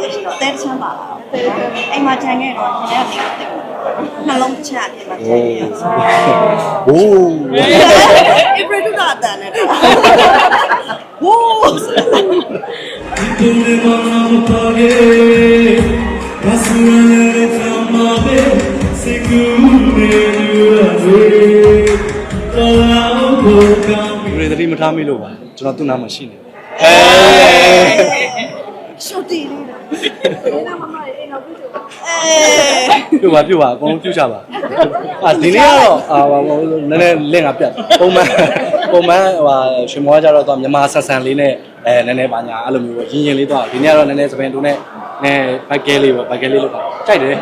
ဆိုလို့ရှိရင်တော့တဲတစ်ချမ်းပါလာတော့အိမ်မှာခြံခဲ့တော့ကျွန်တော်ကလည်းနှလုံးတစ်ချက်အပြင်မှာခြံခဲ့ရအောင်။ဝိုးအေပရီတူတာတန်နဲ့ဝိုးဒီလိုမှမပါရဲ့ဘာစရရဲ့သမားပဲစေကူနေလူရဲ့တော်ကိုကောင်းပြီသတိမထားမိလို့ပါကျွန်တော်သူ့နာမှာရှိနေတယ်ဟဲ့ရှော့တီလေး အိမ်တော်ပြုစုပါအဲ ပြုတ်ပါပြုတ်ပါအကုန်လုံးပြုတ်ကြပါအာဒီနေ့ကတော့အာဟိုနည်းနည်းလင့်ကပြတ်ပုံမှန်ပုံမှန်ဟိုဟာရှင်မောကကြတော့သူမြန်မာဆက်ဆန်လေးနဲ့အဲနည်းနည်းပါညာအဲ့လိုမျိုးပေါ့ရင်းရင်လေးတော့ဒီနေ့ကတော့နည်းနည်းစပင်တူနဲ့နည်းဘိုက်ကဲလေးပေါ့ဘိုက်ကဲလေးလို့ပါကြိုက်တယ်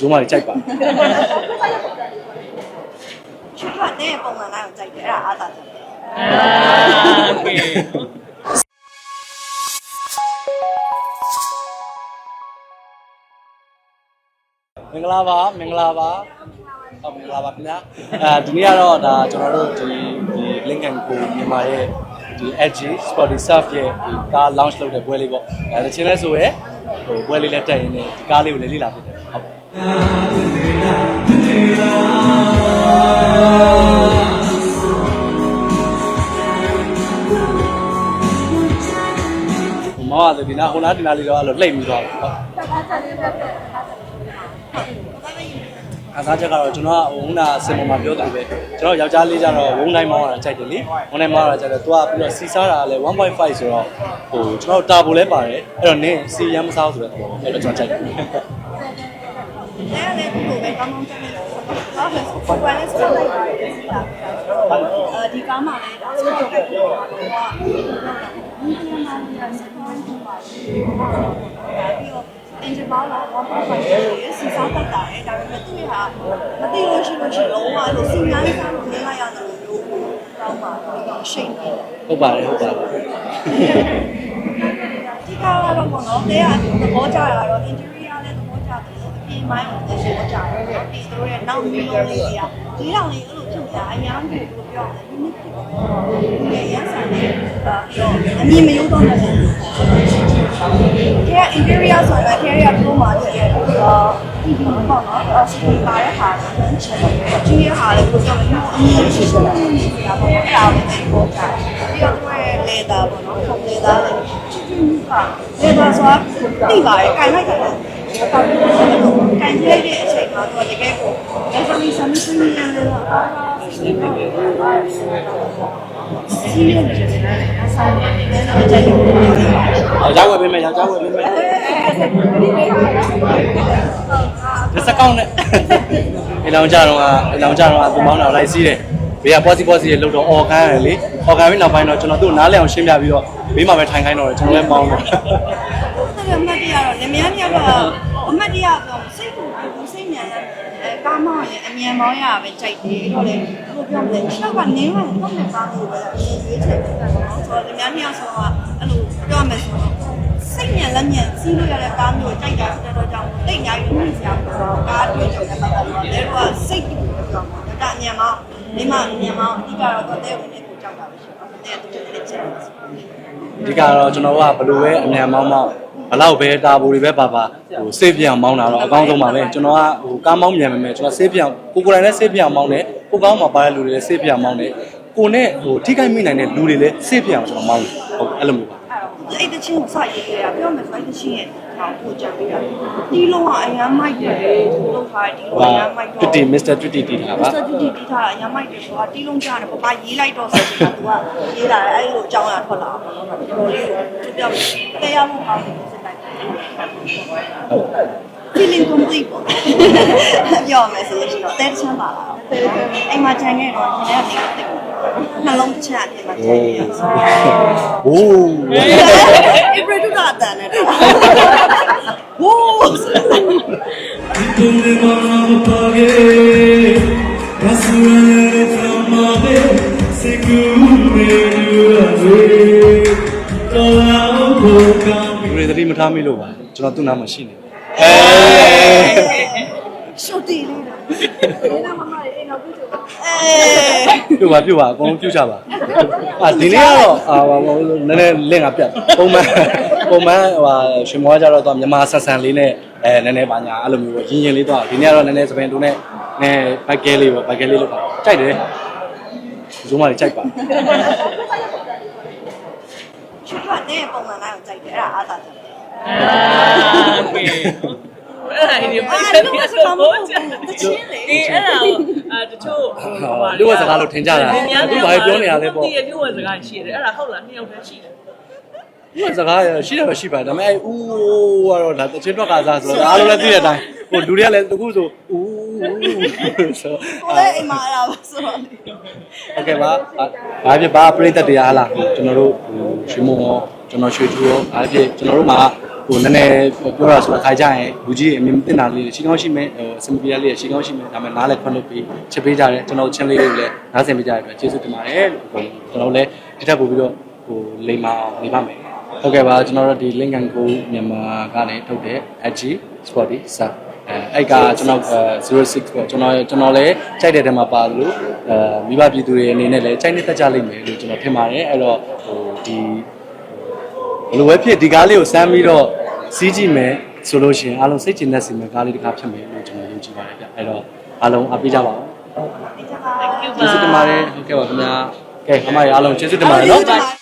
ဇုံးမလေးကြိုက်ပါ ရှုပ်ကတဲ့ပုံမှန်တိုင်းကိုကြိုက်တယ်အဲ့ဒါအားသာတယ် โอเค မင်္ဂလာပါမင်္ဂလာပါဟုတ်မင်္ဂလာပါခင်ဗျာအဲဒီနေ့ကတော့ဒါကျွန်တော်တို့ဒီဒီ Lincoln ကိုမြန်မာရဲ့ဒီ Edge Sporty Surf ရဲ့ဒီကား launch လုပ်တဲ့ပွဲလေးပေါ့အဲတချင်းလဲဆိုရယ်ဟိုပွဲလေးလည်းတက်ရင်းနဲ့ဒီကားလေးကိုလည်းလေ့လာဖြစ်တယ်ဟုတ်ဟိုမောင်ကဒီနာဟိုနာဒီနာလေးတော့အဲ့လိုလှိမ့်ပြီးသွားတယ်ဟုတ် အစားချက်ကတော့ကျွန်တော်ကဟိုဟိုနာစင်ပေါ်မှာပြောတယ်ပဲကျွန်တော်ယောက်ျားလေးကြတော့ဝုန်းတိုင်းမောင်းရတာကြိုက်တယ်လေဝုန်းတိုင်းမောင်းရတာကြတော့သူကပြီးတော့စီစားတာလည်း1.5ဆိုတော့ဟိုကျွန်တော်တာဘိုလဲပါတယ်အဲ့တော့နင်းစီရမ်းမစားဆိုတဲ့သဘောအဲ့တော့ကျွန်တော်ကြိုက်တယ်အဲ့လည်းဘုလိုပဲကောင်းကောင်းတက်နေလို့ဟုတ်တယ်ဆိုတော့လည်းစလိုက်ပါတယ်စီတာအဲဒီကားမှလည်းဒါဆိုတော့ပြောတာတော့ဒီမှာလည်းစကောင်းပါပြီးတော့ အင်ဂျင်ပါလာဘာပါပါရေးစီစားတတ်တာလေဒါပေမဲ့သူ့ဟာမသိလို့ရှိလို့ရှိလုံးဝလို့စီများစားလို့နေလိုက်ရတယ်လို့တောင်းပါတော့ရှိနေတယ်ဟုတ်ပါတယ်ဟုတ်ပါတယ်ဒီကားကတော့ပေါ့နော်တဲကသဘောကျတာတော့ interior လည်းသဘောကျတယ် အပြင်ပိုင်းကိုလည်းသဘောကျတယ်ဒီတို့ရဲ့နောက်မျိုးလုံးလေးတွေကဒီလောက်လေးအဲ့လိုဖြစ်တာအများကြီးကိုပြောတယ် unique ဖြစ်တယ်ဒီရန်ဆန်လေးပြီးတော့အမြင်မရိုးတော့တယ်တဲက interior ဆိုတော့ interior ဘလို့မှာတကယ်တော့ဒီဒီပေါ့နော်စပီပါတဲ့ဟာကိုချင်တယ်ဒီရဟာလည်းကိုပြောလို့အမြင်ရှိရှိနေတာပေါ့အဲ့ဒါကိုလည်းပေါ်ကြပြီးတော့သူရဲ့ leather ပေါ့နော် foam leather လည်းချစ်ချစ်မှုက leather ဆိုတာတိပါတယ်ခြင်လိုက်တ ယ်အကောင့်ကိုကန်ကြည့်တဲ့အချိန်မှာသူကတကယ်ကို actually something နဲ့လည်းအာစီးနေတယ်စီးနေတယ်အစားနဲ့လည်းအကြိုက်လို့ယောက်ျားဝယ်ပေးမယ်ယောက်ျားဝယ်ပေးမယ်ဒီစကောင်းနဲ့အလောင်ကြတော့အလောင်ကြတော့သူမောင်းတာလိုက်စီးတယ် ဘေးက positive positive လို့တော့အော်ခန်းရလေအော်ခန်းပြီးနောက်ပိုင်းတော့ကျွန်တော်သူ့နားလည်အောင်ရှင်းပြပြီးတော့ဘေးမှာပဲထိုင်ခိုင်းတော့တယ်ကျွန်တော်လည်းမောင်းတယ်အဲ့အမတ်တရားတော့လည်းများများကအမတ်တရားဆိုစိတ်ကိုစိတ်ညံရအဲကားမောင်းရင်အမြန်မောင်းရပဲကြိုက်တယ်တော့လေဘယ်လိုပြောမလဲရှောက်ကနေဝင်တော့မဲ့ကားလို့ပဲအရင်ရွေးချယ်ဖြစ်တာပေါ့နော်ဆိုတော့လည်းများများဆိုတာအဲ့လိုပြောမယ်ဆိုတော့စိတ်ညံလက်ညံစီးလို့ရတဲ့ကားမျိုးကြိုက်တာဖြစ်တဲ့တော့ကြောင့်တိတ်ညာကြီးလို့ဆရာကတော့ကားတွေ့ကြတယ်ပတ်သက်တော့လည်းတော့စိတ်တူပြောမှာဒါအမြန် မောင်းဒီမှာအမြန်မောင်းအဓိကတော့တော့တဲ့ဝင်နေကိုကြောက်တာပဲရှိတော့တဲ့တူတူလေးချက်ပါဆိုအဓိကတော့ကျွန်တော်ကဘလို့ပဲအမြန်မောင်းမောင်းဘလောက်ပဲတာဘူတွေပဲပါပါဟိုစေးပြောင်မောင်းတာတော့အကောင်းဆုံးပါပဲကျွန်တော်ကဟိုကားမောင်းမြန်မယ်မယ်ကျွန်တော်စေးပြောင်ကိုကိုယ်တိုင်လည်းစေးပြောင်မောင်းတယ်ကိုကောင်းမှာပါတဲ့လူတွေလည်းစေးပြောင်မောင်းတယ်ကိုနဲ့ဟိုထိခိုက်မိနိုင်တဲ့လူတွေလည်းစေးပြောင်ကျွန်တော်မောင်းတယ်ဟုတ်အဲ့လိုမျိုးပါ အဲ့တချင်းကိုစရေးရတာပြောမယ်ဆိုအဲ့တချင်းရဲ့ဟောကိုကြံပေးတာဒီလုံးကအရန်မိုက်တယ်လို့ထားဒီလုံးအရန်မိုက်တော့ Twitty Mr. Twitty တီးတာပါ Mr. Twitty တီးထားတာအရန်မိုက်တယ်ဆိုတာတီးလုံးကြားတယ်ပပရေးလိုက်တော့ဆိုချင်တာ तू ကရေးလာတယ်အဲ့လိုအကြောင်းအရာထွက်လာတော့ဒီလိုလေးကိုသူပြောတရားမှုအောင်တယ်စစ်တိုင်း feeling complete ပေါ့ပြောမယ်ဆိုလို့ရှိတော့တဲချမ်းပါလာတော့အိမ်မှာခြံခဲ့တော့နည်းနည်းလေး နှလုံးတစ်ချက်အပြင်မှာခြံခဲ့ရဆိုโอ้ဧပြီတုကအတန်နဲ့တော့ဝိုး Donde vamos a pagar? Basura de flamame, seguro de Toda boca ဒီသတိမထားမိလို့ပါကျွန်တော်သူ့နားမှာရှိနေရှုပ်တည်လေးတော့ဒီနာမမလေးအိမ်တော်ပြုစု ပါအဲ ပြုတ်ပါပြုတ်ပါအကုန်လုံးပြုတ်ကြပါအာဒီနေ့ကတော့အာဟိုနည်းနည်းလင့်ကပြတ်ပုံမှန်ပုံမှန်ဟိုရှင်မောကကြတော့သူမြန်မာဆက်ဆန်လေးနဲ့ အဲနည်းနည်းပါညာအဲ့လိုမျိုးပေါ့ရင်ရင်လေးသွားဒီနေ့ကတော့နည်းနည်းစပင်တူနဲ့နည်းဘိုက်ကဲလေးပေါ့ဘိုက်ကဲလေးလောက်ပါကြိုက်တယ်ဇုံးမလေးကြိုက်ပါ ချွတ်ထွက်တဲ့ပုံမှန်တိုင်းကိုကြိုက်တယ်အဲ့ဒါအားသာတယ် โอเค အဲ့ဒါဒီပိတ်ဆက်နေတော့ဘောချာအေးအဲ့ဒါအာတချို့ လူဝစကားလို့ထင်ကြတာအခုဘာပြောနေရလဲပေါ့ ဒီလူဝစကားရှိတယ်အဲ့ဒါဟုတ်လားနှစ်ယောက်တည်းရှိတယ် လူဝစကားရှိတယ်ရှိပါတယ်ဒါပေမဲ့အဲဦးကတော့ဒါတချင်းတော့ကစားဆိုတော့အားလုံးလည်းသိတဲ့အတိုင်းဟိုလူတွေကလည်းတခုဆိုဦးဆို ကိုလည်းအိမ်မှာအဲ့ဒါပါဆိုတော့ โอเคပါဘာဖြစ်ပါပြိသက်တရားလားကျွန်တော်တို့ဟိုရွှေမုံရော ကျွန်တော်ရွှေကျူရောဘာဖြစ်ကျွန်တော်တို့မှာဟိုနည်းနည်းပြောရဆိုတော့ခါကြရင်လူကြီးအမြင်တင်တာလေးရှိကောင်းရှိမယ်ဟိုအစမပြေလေးရှိကောင်းရှိမယ်ဒါပေမဲ့နားလည်းခွင့်လို့ပြီးချက်ပေးကြတယ်ကျွန်တော်ချင်းလေးတွေလည်းနားဆင်ပေးကြတဲ့အတွက်ကျေးဇူးတင်ပါတယ်လို့ကျွန်တော်လည်းဒီထက်ပို့ပြီးတော့ဟိုလိမ္မာအောင်နေပါမယ်ဟုတ်ကဲ့ပါကျွန်တော်တို့ဒီ link and go မြန်မာကနေထုတ်တဲ့ AG Sporty စာအဲအဲ့ကကျွန်တော်06ပေါ့ကျွန်တော်ကျွန်တော်လည်းကြိုက်တဲ့တဲမှာပါလို့အဲမိဘပြည်သူတွေအနေနဲ့လည်းကြိုက်နေတတ်ကြလိမ့်မယ်လို့ကျွန်တော်ထင်ပါတယ်အဲ့တော့ဟိုဒီ ဘယ်လိုပဲဖြစ်ဒီကားလေးကိုစမ်းပြီးတော့စီးကြည့်မယ်ဆိုလို့ရှိရင်အားလုံးစိတ်ကျဉ်သက်စီမယ်ကားလေးတစ်ခါဖြစ်မယ်လို့ကျွန်တော်ယုံကြည်ပါတယ်ဗျအဲ့တော့အားလုံးအားပေးကြပါဦးဒီချက်ပါ Thank you ကျေးဇူးတင်ပါတယ်ဟုတ်ကဲ့ပါခင်ဗျာကဲခမရအားလုံးကျေးဇူးတင်ပါတယ်နော်ကျေးဇူးတင်ပါတယ်